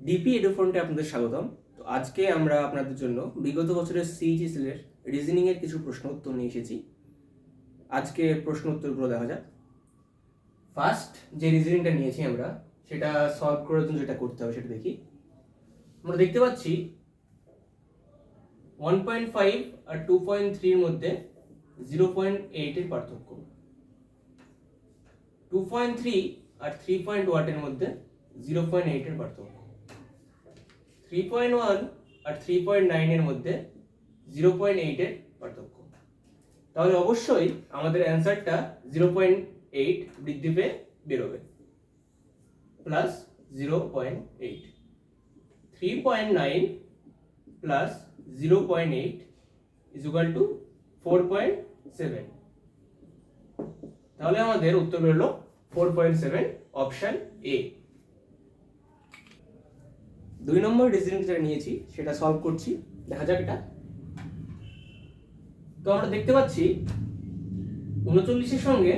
DP এডুফ্রন্টে আপনাদের স্বাগতম। তো আজকে আমরা আপনাদের জন্য বিগত বছরের সিইজি সিলের রিজনিং এর কিছু প্রশ্ন উত্তর নিয়ে এসেছি। আজকে প্রশ্ন উত্তরগুলো দেখা যাক। ফার্স্ট যে রিজনিংটা নিয়েছি আমরা, সেটা সলভ করার জন্য যেটা করতে হবে সেটা দেখি। আমরা দেখতে পাচ্ছি ওয়ান পয়েন্ট ফাইভ আর টু পয়েন্ট থ্রির মধ্যে জিরো পয়েন্ট এইটের পার্থক্য। টু পয়েন্ট থ্রি আর থ্রি পয়েন্ট ওয়াটের মধ্যে জিরো পয়েন্ট এইটের পার্থক্য। থ্রি পয়েন্ট ওয়ান আর থ্রি পয়েন্ট নাইনের মধ্যে জিরো পয়েন্ট এইটের পার্থক্য। তাহলে অবশ্যই আমাদের অ্যান্সারটা জিরো পয়েন্ট এইট বৃদ্ধি পেয়ে বেরোবে। Plus zero point eight three point nine plus zero point eight is equal to four point seven তাহলে আমাদের উত্তর বেরোলো four point seven option A দুই নম্বর রিজনিং যেটা নিয়েছি, সেটা সলভ করছি। দেখা যাক এটা। তো আমরা দেখতে পাচ্ছি, উনচল্লিশের সঙ্গে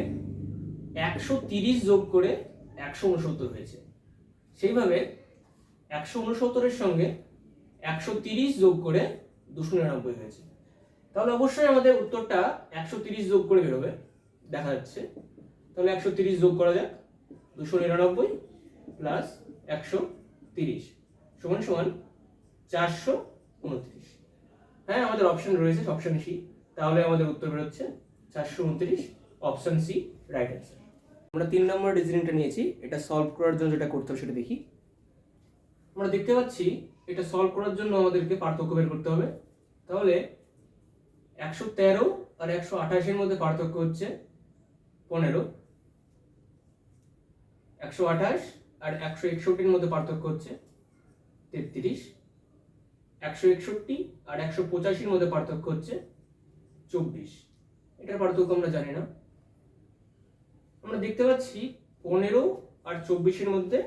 একশো তিরিশ যোগ করে একশো উনসত্তর হয়েছে। সেইভাবে একশো উনসত্তরের সঙ্গে একশো তিরিশ যোগ করে দুশো নিরানব্বই হয়েছে। তাহলে অবশ্যই আমাদের উত্তরটা একশো তিরিশ যোগ করে বেরোবে। দেখা যাচ্ছে। তাহলে একশো তিরিশ যোগ করা যাক। দুশো নিরানব্বই প্লাস একশো তিরিশ। সমান সমান চারশো উনত্রিশ। হ্যাঁ আমাদের অপশন রয়েছে অপশন সি তাহলে আমাদের উত্তর বেরোচ্ছে চারশো উনত্রিশ অপশন সি রাইট অ্যান্সার আমরা তিন নম্বর রিজনিংটা নিয়েছি, এটা সলভ করার জন্য যেটা করতে হবে সেটা দেখি। আমরা দেখতে পাচ্ছি এটা সলভ করার জন্য আমাদেরকে পার্থক্য বের করতে হবে। তাহলে একশো তেরো আর একশো আঠাশের মধ্যে পার্থক্য হচ্ছে পনেরো। একশো আঠাশ আর একশো একষট্টির মধ্যে পার্থক্য হচ্ছে তেত্রিশ, একশো একষট্টি আর একশো পঁচাশির মধ্যে পার্থক্য হচ্ছে চব্বিশ। এটার পার্থক্য আমরা জানি না। আমরা দেখতে পাচ্ছি পনেরো আর চব্বিশের মধ্যে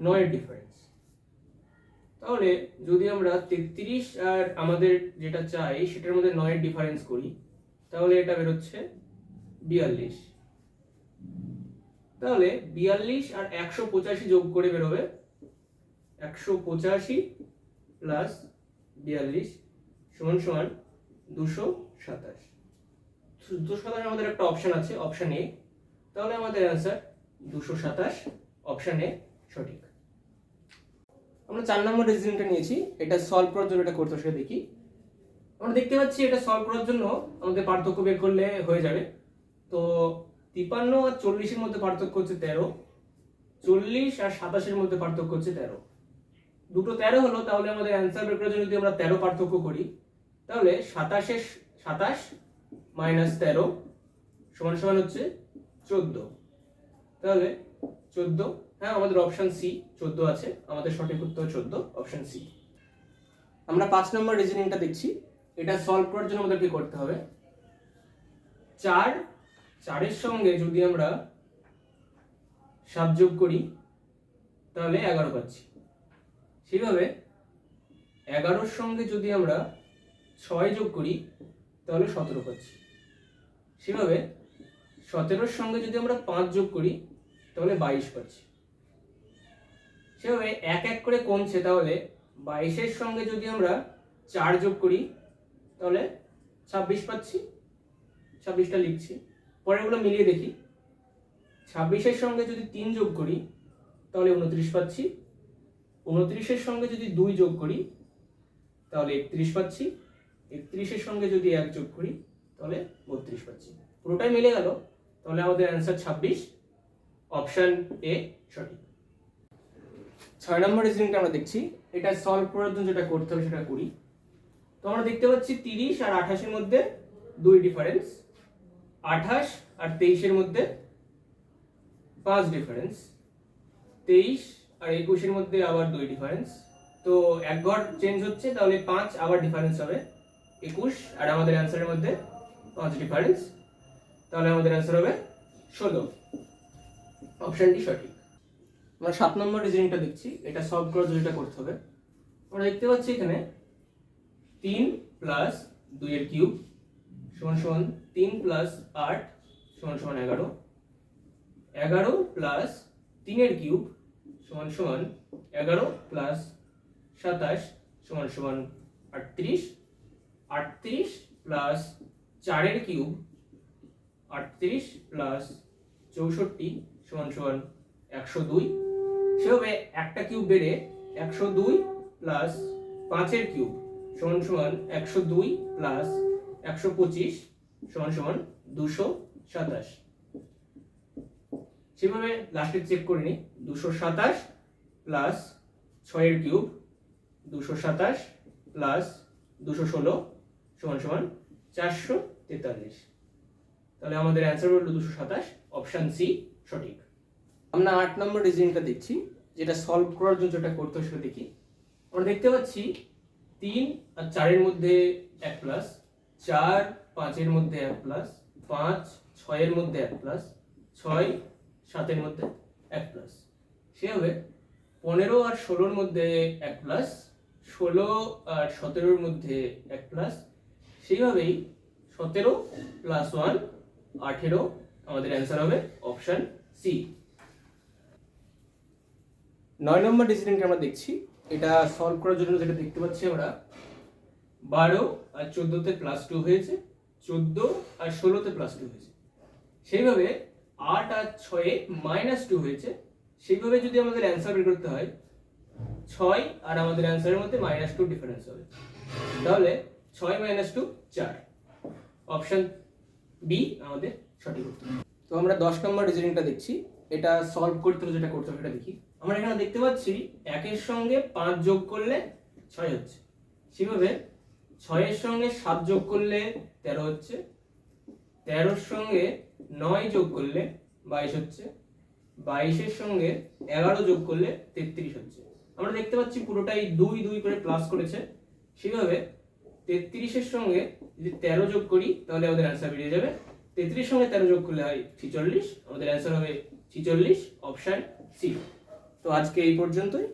নয়ের ডিফারেন্স তাহলে যদি আমরা তেত্রিশ আর আমাদের যেটা চাই, সেটার মধ্যে নয়ের ডিফারেন্স করি, তাহলে এটা বেরোচ্ছে বিয়াল্লিশ। তাহলে বিয়াল্লিশ আর একশো পঁচাশি যোগ করে বেরোবে একশো পঁচাশি প্লাস বিয়াল্লিশ সমান সমান দুশো সাতাশ। দুশো সাতাশ আমাদের একটা অপশন আছে অপশন এ তাহলে আমাদের অ্যান্সার দুশো সাতাশ অপশন এ সঠিক। আমরা চার নম্বর রিজনিংটা নিয়েছি, এটা সলভ করার জন্য এটা করতে সেটা দেখি। আমরা দেখতে পাচ্ছি এটা সলভ করার জন্য আমাদের পার্থক্য বের করলে হয়ে যাবে। তো তিপান্ন আর চল্লিশের মধ্যে পার্থক্য হচ্ছে তেরো, চল্লিশ আর সাতাশের মধ্যে পার্থক্য হচ্ছে তেরো। দুটো তেরো হলো, তাহলে আমাদের অ্যান্সার বের করার জন্য যদি আমরা তেরো পার্থক্য করি, তাহলে সাতাশে সাতাশ মাইনাস তেরো সমান সমান হচ্ছে চোদ্দ। তাহলে চোদ্দ হ্যাঁ আমাদের অপশান সি চোদ্দ আছে, আমাদের সঠিক উত্তর চোদ্দ অপশান সি আমরা পাঁচ নম্বর রিজনিংটা দেখছি, এটা সলভ করার জন্য আমাদের কি করতে হবে। চার, চারের সঙ্গে যদি আমরা সাত যোগ করি, তাহলে এগারো পাচ্ছি। সেইভাবে এগারোর সঙ্গে যদি আমরা ছয় যোগ করি, তাহলে সতেরো পাচ্ছি। সেভাবে সতেরোর সঙ্গে যদি আমরা পাঁচ যোগ করি, তাহলে বাইশ পাচ্ছি। সেভাবে এক এক করে কমছে, তাহলে বাইশের সঙ্গে যদি আমরা চার যোগ করি, তাহলে ছাব্বিশ পাচ্ছি। ছাব্বিশটা লিখছি। পরেরগুলো মিলিয়ে দেখি। ছাব্বিশের সঙ্গে যদি তিন যোগ করি, তাহলে উনত্রিশ পাচ্ছি। উনত্রিশের সঙ্গে যদি দুই যোগ করি, তাহলে একত্রিশ পাচ্ছি। একত্রিশের সঙ্গে যদি এক যোগ করি, তাহলে বত্রিশ পাচ্ছি। পুরোটাই মিলে গেল। তাহলে আমাদের অ্যান্সার ছাব্বিশ। অপশান এ সঠিক। ছয় নম্বর রিজনিংটা আমরা দেখছি। এটা সলভ করার জন্য যেটা করতে হবে সেটা করি। তো আমরা দেখতে পাচ্ছি তিরিশ আর আঠাশের মধ্যে দুই ডিফারেন্স আঠাশ আর তেইশের মধ্যে পাঁচ ডিফারেন্স তেইশ আর একুশের মধ্যে আবার দুই ডিফারেন্স তো এক ঘর চেঞ্জ হচ্ছে, তাহলে পাঁচ আবার ডিফারেন্স হবে একুশ, আর আমাদের অ্যান্সারের মধ্যে পাঁচ ডিফারেন্স তাহলে আমাদের অ্যান্সার হবে ষোলো। অপশানটি সঠিক। আমরা সাত নম্বর রিজনিংটা দেখছি, এটা করার জন্য এটা করতে হবে। আমরা দেখতে পাচ্ছি এখানে তিন প্লাস দুইয়ের কিউব সমান সমান তিন প্লাস আট সমান সমান এগারো। এগারো প্লাস তিনের কিউব সমান সমান এগারো প্লাস সাতাশ সমান সমান আটত্রিশ। আটত্রিশ প্লাস চারের কিউব, আটত্রিশ প্লাস চৌষট্টি সমান সমান একশো দুই। সেভাবে একটা কিউব বেড়ে একশো দুই প্লাস পাঁচের কিউব সমান সমান একশো দুই প্লাস একশো পঁচিশ সমান সমান দুশো সাতাশ। সেভাবে লাস্টে চেক করে নিই। দুশো সাতাশ প্লাস ছয়ের কিউব দুশো সাতাশ প্লাস দুশো ষোলো সমান সমান চারশো তেতাল্লিশ। তাহলে আমাদের অ্যান্সার হলো দুশো সাতাশ অপশান সি সঠিক। আমরা আট নম্বর রিজনিংটা দেখছি, যেটা সলভ করার জন্য যেটা করতে সেটা দেখি। আমরা দেখতে পাচ্ছি তিন আর চারের মধ্যে এক প্লাস চার পাঁচের মধ্যে এক প্লাস পাঁচ ছয়ের মধ্যে এক প্লাস ছয় সাতের মধ্যে এক প্লাস সেভাবে পনেরো আর ষোলোর মধ্যে এক প্লাস ষোলো আর সতেরোর মধ্যে এক প্লাস সেইভাবেই সতেরো প্লাস ওয়ান আঠেরো আমাদের অ্যান্সার হবে অপশন সি নয় নম্বর ডিসিডেন্টকে আমরা দেখছি। এটা সলভ করার জন্য যেটা দেখতে পাচ্ছি আমরা, বারো আর চোদ্দোতে প্লাস টু হয়েছে, চোদ্দ আর ষোলোতে প্লাস টু হয়েছে। সেইভাবে আট আর ছয়ে মাইনাস টু হয়েছে। সেইভাবে যদি আমাদের অ্যান্সার বের করতে হয়, ছয় আর আমাদের অ্যান্সারের মধ্যে মাইনাস টু ডিফারেন্স হবে। তাহলে ছয় মাইনাস টু চার। অপশান বি আমাদের সঠিক উত্তর। তো আমরা দশ নম্বর রিজনিংটা দেখছি। এটা সলভ করতে হলে যেটা করতে হবে সেটা দেখি আমরা এখানে দেখতে পাচ্ছি একের সঙ্গে পাঁচ যোগ করলে ছয় হচ্ছে। সেভাবে ছয়ের সঙ্গে সাত যোগ করলে তেরো হচ্ছে। তেরোর সঙ্গে নয় যোগ করলে বাইশ হচ্ছে। বাইশের সঙ্গে এগারো যোগ করলে তেত্রিশ হচ্ছে। আমরা দেখতে পাচ্ছি পুরোটাই দুই দুই করে প্লাস করেছে। সেভাবে তেত্রিশের সঙ্গে যদি তেরো যোগ করি, তাহলে আমাদের অ্যান্সার বেরিয়ে যাবে। তেত্রিশ সঙ্গে তেরো যোগ করলে হয় ছিচল্লিশ, আমাদের অ্যান্সার হবে ছিচল্লিশ অপশান সি তো আজকে এই পর্যন্তই।